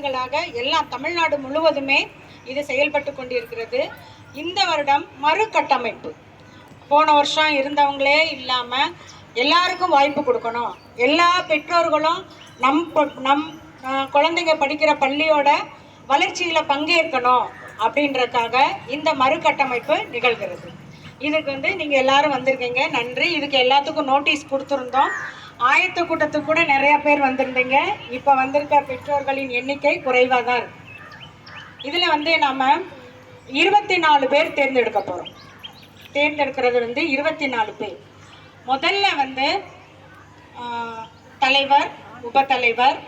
ஆண்டுகளாக எல்லாம் தமிழ்நாடு முழுவதுமே இது செயல்பட்டு கொண்டிருக்கிறது. இந்த வருடம் மறுகட்டமைப்பு. போன வருஷம் இருந்தவங்களே இல்லாமல் எல்லாருக்கும் வாய்ப்பு கொடுக்கணும். எல்லா பெற்றோர்களும் நம் நம் குழந்தைங்க படிக்கிற பள்ளியோட வளர்ச்சியில் பங்கேற்கணும் அப்படின்றதுக்காக இந்த மறுகட்டமைப்பு நிகழ்கிறது. இதுக்கு வந்து நீங்கள் எல்லாரும் வந்திருக்கீங்க. நன்றி. இதுக்கு எல்லாத்துக்கும் நோட்டீஸ் கொடுத்துருந்தோம். ஆயத்த கூட்டத்துக்கு கூட நிறைய பேர் வந்திருந்தீங்க. இப்போ வந்திருக்க பெற்றோர்களின் எண்ணிக்கை குறைவாக தான் இருக்கு. இதில் வந்து நாம் இருபத்தி நாலு பேர் தேர்ந்தெடுக்க போகிறோம் தேர்ந்தெடுக்கிறது வந்து இருபத்தி நாலு பேர். முதல்ல வந்து ஆஹ், தலைவர் உபத்தலைவர்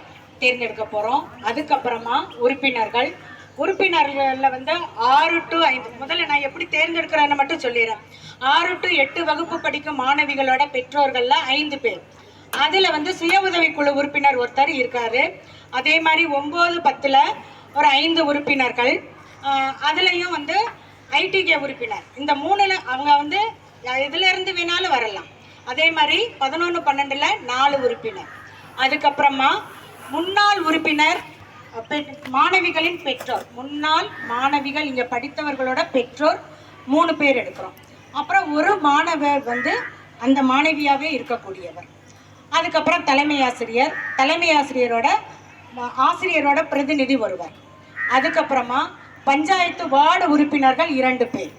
தேர்ந்தெடுக்க போகிறோம் அதுக்கப்புறமா உறுப்பினர்கள். உறுப்பினர்களில் வந்து ஆறு டு ஐந்து. முதல்ல நான் எப்படி தேர்ந்தெடுக்கிறேன்னு மட்டும் சொல்லிடுறேன். ஆறு டு எட்டு வகுப்பு படிக்கும் மாணவிகளோட பெற்றோர்களில் ஐந்து பேர். அதில் வந்து சுய உதவிக்குழு உறுப்பினர் ஒருத்தர் இருக்காரு. அதே மாதிரி ஒம்பது பத்தில் ஒரு ஐந்து உறுப்பினர்கள். அதுலேயும் வந்து ஐடிகே உறுப்பினர். இந்த மூணுல அவங்க வந்து எதுல இருந்து வேணாலும் வரலாம். அதே மாதிரி பதினொன்று பன்னெண்டுல நாலு உறுப்பினர். அதுக்கப்புறமா முன்னாள் உறுப்பினர் மாணவிகளின் பெற்றோர். முன்னாள் மாணவிகள் இங்கே படித்தவர்களோட பெற்றோர் மூணு பேர் எடுக்கிறோம். அப்புறம் ஒரு மாணவர் வந்து அந்த மாணவியாகவே இருக்கக்கூடியவர். அதுக்கப்புறம் தலைமை ஆசிரியர். தலைமை ஆசிரியரோட ஆசிரியரோட பிரதிநிதி வருவார் அதுக்கப்புறமா பஞ்சாயத்து வார்டு உறுப்பினர்கள் இரண்டு பேர்.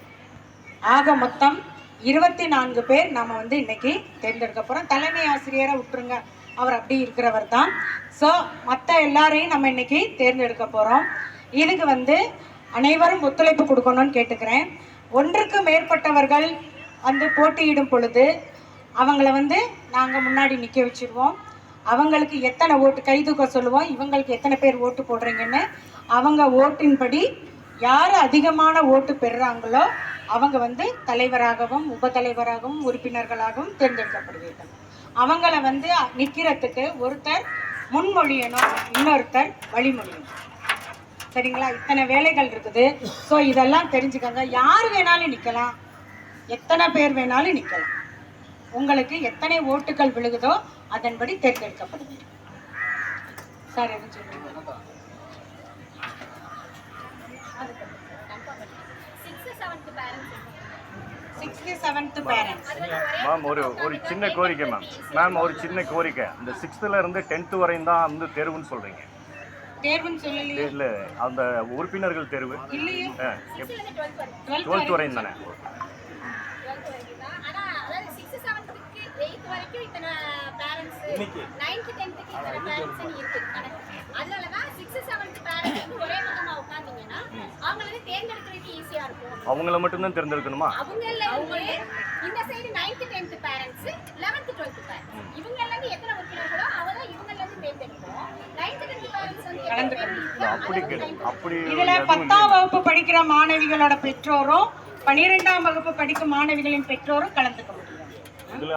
ஆக மொத்தம் இருபத்தி நான்கு பேர் நாம் வந்து இன்னைக்கு தேர்ந்தெடுக்க போகிறோம் தலைமை ஆசிரியரை விட்டுருங்க அவர் அப்படி இருக்கிறவர் தான். ஸோ மற்ற எல்லாரையும் நம்ம இன்னைக்கு தேர்ந்தெடுக்க போகிறோம் இதுக்கு வந்து அனைவரும் ஒத்துழைப்பு கொடுக்கணும்னு கேட்டுக்கிறேன். ஒன்றுக்கு மேற்பட்டவர்கள் வந்து போட்டியிடும் பொழுது அவங்கள வந்து நாங்கள் முன்னாடி நிற்க வச்சுருவோம். அவங்களுக்கு எத்தனை ஓட்டு கைதுக்க சொல்லுவோம் இவங்களுக்கு எத்தனை பேர் ஓட்டு போடுறீங்கன்னு அவங்க ஓட்டின்படி யார் அதிகமான ஓட்டு பெறுறாங்களோ அவங்க வந்து தலைவராகவும் உபதலைவராகவும் உறுப்பினர்களாகவும் தேர்ந்தெடுக்கப்படுவீர்கள். அவங்கள வந்து நிற்கிறதுக்கு ஒருத்தர் முன்மொழியணும் இன்னொருத்தர் வழிமொழியணும். சரிங்களா? இத்தனை வேலைகள் இருக்குது. ஸோ இதெல்லாம் தெரிஞ்சுக்கோங்க. யார் வேணாலும் நிற்கலாம் எத்தனை பேர் வேணாலும் நிற்கலாம் உங்களுக்கு எத்தனை ஓட்டுகள் விழுகுதோ அதன்படி தேர்ந்தெடுக்கப்படுவீர்கள். சார் எதுவும் சொல்லுங்க மேம் ஒரு ஒரு சின்ன கோரிக்கை மேம் மேம் ஒரு சின்ன கோரிக்கை. இந்த சிக்ஸ்த்துல இருந்து டென்த்து வரையும் தான் வந்து தேர்வுன்னு சொல்றீங்க. தேர்வுன்னு சொல்லலையே. இல்ல அந்த உறுப்பினர்கள் தேர்வு. இல்லையே. டுவெல்த் வரையும் தானே? இத்தனை பேரண்ட்ஸ் நைன்த் டென்த்துக்கு இத்தனை பேரண்ட்ஸ் இருக்கு. கணக்கு அதனாலதான் சிக்ஸ் செவன்த் பேரண்ட்ஸ் வந்து ஒரே பக்கமா உட்காந்தீங்கன்னா அவங்கள வந்து தேர்ந்தெடுக்கிறதுக்கு ஈஸியா இருக்கும். அவங்கள மட்டும்தான் தேர்ந்தெடுக்கணுமா? அவங்கள. இருந்து இந்த side ninth tenth parents eleventh twelfth parents இவங்கல இருந்து எத்தனை உறுப்பினர்களோ அவதான் இவங்கல இருந்து தேர்ந்தெடுப்போம் நைன்த் டென்த் பேரண்ட்ஸ் வந்து அப்படி அவங்க அப்படி இதுல பத்தாம் வகுப்பு படிக்கிற மாணவிகளோட பெற்றோரும் பன்னிரெண்டாம் வகுப்பு படிக்கும் மாணவிகளின் பெற்றோரும் கலந்துக்க முடியும்